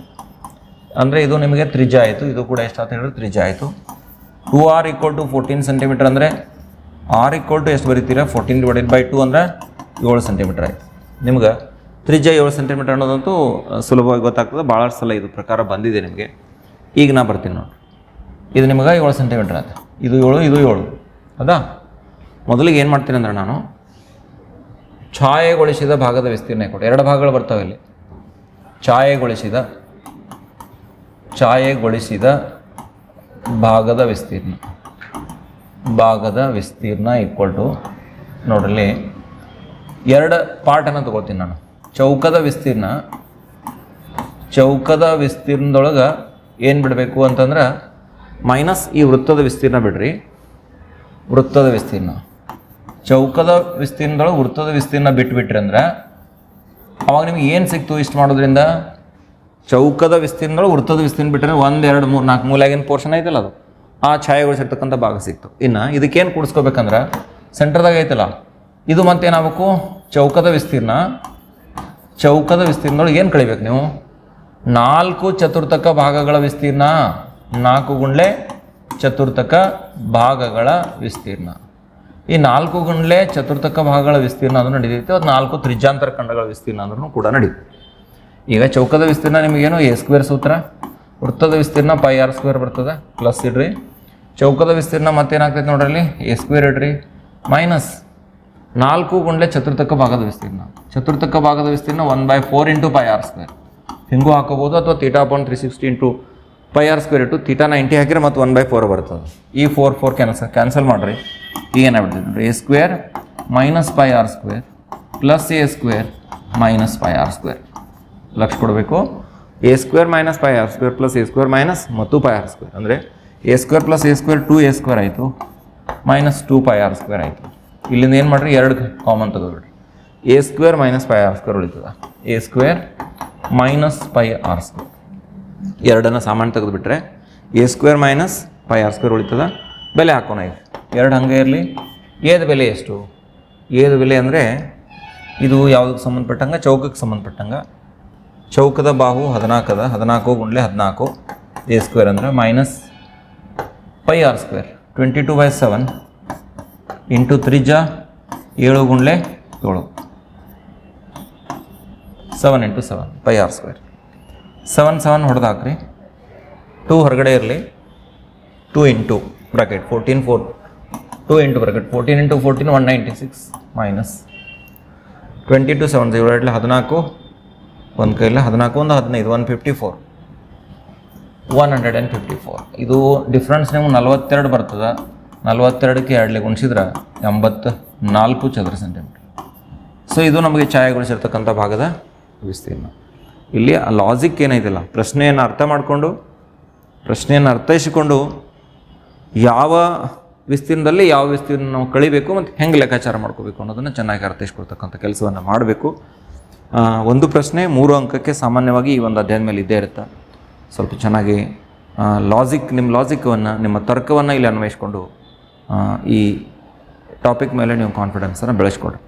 ಅಂದರೆ ಇದು ನಿಮಗೆ ತ್ರಿಜ್ಯ ಆಯಿತು. ಇದು ಕೂಡ ಎಷ್ಟು ಅಂತ ಹೇಳಿದ್ರೆ ತ್ರಿಜ್ಯ ಆಯಿತು. Two r equal to fourteen centimetre ಅಂದರೆ ಆರ್ ಈಕ್ವಲ್ ಟು ಎಷ್ಟು ಬರೀತೀರಾ? ಫೋರ್ಟೀನ್ ಡಿವೈಡೆಡ್ ಬೈ ಟೂ ಅಂದರೆ ಏಳು ಸೆಂಟಿಮೀಟರ್ ಆಯಿತು. ನಿಮ್ಗೆ ತ್ರಿಜ್ಯ ಏಳು ಸೆಂಟಿಮೀಟರ್ ಅನ್ನೋದಂತೂ ಸುಲಭವಾಗಿ ಗೊತ್ತಾಗ್ತದೆ. ಭಾಳಷ್ಟು ಸಲ ಇದು ಪ್ರಕಾರ ಬಂದಿದೆ ನಿಮಗೆ. ಈಗ ನಾ ಬರ್ತೀನಿ ನೋಡಿ. ಇದು ನಿಮಗೆ ಏಳು ಸೆಂಟಿಮೀಟರ್ ಆಯ್ತು. ಇದು ಏಳು ಇದು ಏಳು. ಅದಾ? ಮೊದಲಿಗೆ ಏನು ಮಾಡ್ತೀನಿ ಅಂದ್ರೆ ನಾನು ಛಾಯೆಗೊಳಿಸಿದ ಭಾಗದ ವಿಸ್ತೀರ್ಣ ಕೊಟ್ಟು ಎರಡು ಭಾಗಗಳು ಬರ್ತಾವೆ ಇಲ್ಲಿ. ಛಾಯೆಗೊಳಿಸಿದ ಛಾಯೆಗೊಳಿಸಿದ ಭಾಗದ ವಿಸ್ತೀರ್ಣ. ಭಾಗದ ವಿಸ್ತೀರ್ಣ ಈಕ್ವಲ್ ಟು ನೋಡ್ರಲ್ಲಿ ಎರಡು ಪಾರ್ಟನ್ನು ತಗೋತೀನಿ ನಾನು. ಚೌಕದ ವಿಸ್ತೀರ್ಣ, ಚೌಕದ ವಿಸ್ತೀರ್ಣದೊಳಗೆ ಏನು ಬಿಡಬೇಕು ಅಂತಂದ್ರೆ ಮೈನಸ್ ಈ ವೃತ್ತದ ವಿಸ್ತೀರ್ಣ ಬಿಡ್ರಿ. ವೃತ್ತದ ವಿಸ್ತೀರ್ಣ. ಚೌಕದ ವಿಸ್ತೀರ್ಣದೊಳಗೆ ವೃತ್ತದ ವಿಸ್ತೀರ್ಣ ಬಿಟ್ಬಿಟ್ರಿ ಅಂದ್ರೆ, ಅವಾಗ ನಿಮ್ಗೆ ಏನು ಸಿಕ್ತು ಇಷ್ಟು ಮಾಡೋದ್ರಿಂದ? ಚೌಕದ ವಿಸ್ತೀರ್ಣದೊಳಗೆ ವೃತ್ತದ ವಿಸ್ತೀರ್ಣ ಬಿಟ್ಟರೆ ಒಂದು, ಎರಡು, ಮೂರು, ನಾಲ್ಕು ಮೂಲಾಗಿನ ಪೋರ್ಷನ್ ಐತಲ್ಲ ಅದು. ಆ ಛಾಯೆಗೊಳಿಸಿರ್ತಕ್ಕಂಥ ಭಾಗ ಸಿಕ್ತು. ಇನ್ನು ಇದಕ್ಕೇನು ಕೂಡಿಸ್ಕೋಬೇಕಂದ್ರೆ ಸೆಂಟ್ರದಾಗ ಐತಲ್ಲ, ಇದು ಮತ್ತೇನಾಗಬೇಕು? ಚೌಕದ ವಿಸ್ತೀರ್ಣ. ಚೌಕದ ವಿಸ್ತೀರ್ಣದೊಳಗೆ ಏನು ಕಳಿಬೇಕು ನೀವು? ನಾಲ್ಕು ಚತುರ್ಥಕ ಭಾಗಗಳ ವಿಸ್ತೀರ್ಣ, ನಾಲ್ಕು ಗುಂಡ್ಲೆ ಚತುರ್ಥಕ ಭಾಗಗಳ ವಿಸ್ತೀರ್ಣ. ಈ ನಾಲ್ಕು ಗುಂಡ್ಲೆ ಚತುರ್ಥಕ ಭಾಗಗಳ ವಿಸ್ತೀರ್ಣ ಅದು ನಡೀತೈತೆ, ಅದು ನಾಲ್ಕು ತ್ರಿಜ್ಯಾಂತರ ಖಂಡಗಳ ವಿಸ್ತೀರ್ಣ ಅಂದ್ರೂ ಕೂಡ ನಡೀತದೆ ಈಗ ಚೌಕದ ವಿಸ್ತೀರ್ಣ ನಿಮಗೇನು ಎ ಸ್ಕ್ವೇರ್ ಸೂತ್ರ? ವೃತ್ತದ ವಿಸ್ತೀರ್ಣ ಪೈ ಆರ್ ಸ್ಕ್ವೇರ್ ಬರ್ತದೆ, ಪ್ಲಸ್ ಇಡ್ರಿ. ಚೌಕದ ವಿಸ್ತೀರ್ಣ ಮತ್ತೇನಾಗ್ತೈತೆ ನೋಡ್ರಲ್ಲಿ? ಎ ಸ್ಕ್ವೇರ್ ಇಡ್ರಿ. ಮೈನಸ್ ನಾಲ್ಕು ಗುಂಡ್ಲೆ ಚತುರ್ಥಕ ಭಾಗದ ವಿಸ್ತೀರ್ಣ. ಚತುರ್ಥಕ ಭಾಗದ ವಿಸ್ತೀರ್ಣ one by four into pi r square. ಹಿಂಗೂ ಹಾಕೋಬೋದು ಅಥವಾ theta point three sixty into pi r square ಇಟ್ಟು ಥೀಟಾ ನೈಂಟಿ ಹಾಕಿದ್ರೆ ಮತ್ತು ಒನ್ ಬೈ ಫೋರ್ ಬರ್ತದೆ. ಈ ಫೋರ್ ಫೋರ್ ಕ್ಯಾನ್ಸಲ್ ಕ್ಯಾನ್ಸಲ್ ಮಾಡಿರಿ. ಈಗ ಏನಾಗ್ಬಿಡ್ತದೆ a square minus pi r square plus a square minus pi r square lakh ಕೊಡಬೇಕು. A square minus pi r square plus a square minus ಮತ್ತು pi R square ಅಂದರೆ a square plus a square two a square ಆಯಿತು. Minus two pi r square ಆಯಿತು. ಇಲ್ಲಿಂದ ಏನು ಮಾಡಿರಿ? ಎರಡು common ತಗೋಬಿಡ್ರಿ. A square minus pi r square ಉಳಿತದ. A square minus pi r square ಎರಡನ್ನು ಸಾಮಾನ್ಯ ತೆಗೆದುಬಿಟ್ರೆ a square minus pi r square ಉಳಿತದ? ಬೆಲೆ ಹಾಕೋಣ ಈಗ. ಎರಡು ಹಂಗೆ ಇರಲಿ. ಏದ ಬೆಲೆ ಎಷ್ಟು? ಏದ ಬೆಲೆ ಅಂದರೆ ಇದು ಯಾವುದಕ್ಕೆ ಸಂಬಂಧಪಟ್ಟಂಗೆ? ಚೌಕಕ್ಕೆ ಸಂಬಂಧಪಟ್ಟಂಗೆ. ಚೌಕದ ಬಾಹು ಹದಿನಾಲ್ಕದ, ಹದಿನಾಲ್ಕು ಗುಂಡ್ಲೆ ಹದಿನಾಲ್ಕು. ಎ ಸ್ಕ್ವೇರ್ ಅಂದರೆ minus pi r square twenty two by seven into ತ್ರಿಜ ಏಳು ಗುಂಡ್ಲೆ ಏಳು. Seven into seven pi r square seven seven ಹೊಡೆದು ಹಾಕ್ರಿ ಟೂ ಹೊರಗಡೆ ಇರಲಿ. Two into bracket fourteen four two into bracket fourteen into fourteen one ninety six minus twenty two seven zero ಏಟ್ಲಿ ಹದಿನಾಲ್ಕು, ಒಂದು ಕೈಲಿ ಹದಿನಾಲ್ಕು, ಒಂದು ಹದಿನೈದು one fifty four one hundred and fifty four ಇದು ಡಿಫ್ರೆನ್ಸ್ ನಿಮ್ಗೆ ನಲ್ವತ್ತೆರಡು ಬರ್ತದೆ. ನಲ್ವತ್ತೆರಡಕ್ಕೆ ಎರಡಲಿ ಗುಣಿಸಿದ್ರೆ ಎಂಬತ್ತು ನಾಲ್ಕು ಚದರ ಸೆಂಟಿಮೀಟರ್ ಸೊ ಇದು ನಮಗೆ ಛಾಯೆಗೊಳಿಸಿರ್ತಕ್ಕಂಥ ಭಾಗದ ವಿಸ್ತೀರ್ಣ. ಇಲ್ಲಿ ಆ ಲಾಜಿಕ್ ಏನೈತಿಲ್ಲ ಪ್ರಶ್ನೆಯನ್ನು ಅರ್ಥ ಮಾಡಿಕೊಂಡು, ಪ್ರಶ್ನೆಯನ್ನು ಅರ್ಥೈಸಿಕೊಂಡು ಯಾವ ವಿಸ್ತೀರ್ಣದಲ್ಲಿ ಯಾವ ವಿಸ್ತೀರ್ಣ ನಾವು ಕಳಿಬೇಕು ಮತ್ತು ಹೆಂಗೆ ಲೆಕ್ಕಾಚಾರ ಮಾಡ್ಕೋಬೇಕು ಅನ್ನೋದನ್ನು ಚೆನ್ನಾಗಿ ಅರ್ಥೈಸ್ಕೊಡ್ತಕ್ಕಂಥ ಕೆಲಸವನ್ನು ಮಾಡಬೇಕು. ಒಂದು ಪ್ರಶ್ನೆ ಮೂರು ಅಂಕಕ್ಕೆ ಸಾಮಾನ್ಯವಾಗಿ ಈ ಒಂದು ಅಧ್ಯಯನ ಮೇಲೆ ಇದ್ದೇ ಇರುತ್ತೆ. ಸ್ವಲ್ಪ ಚೆನ್ನಾಗಿ ಲಾಜಿಕ್ ನಿಮ್ಮ ಲಾಜಿಕವನ್ನು ನಿಮ್ಮ ತರ್ಕವನ್ನು ಇಲ್ಲಿ ಅನ್ವಯಿಸ್ಕೊಂಡು ಈ ಟಾಪಿಕ್ ಮೇಲೆ ನೀವು ಕಾನ್ಫಿಡೆನ್ಸನ್ನು ಬೆಳೆಸ್ಕೊಡ್ರಿ.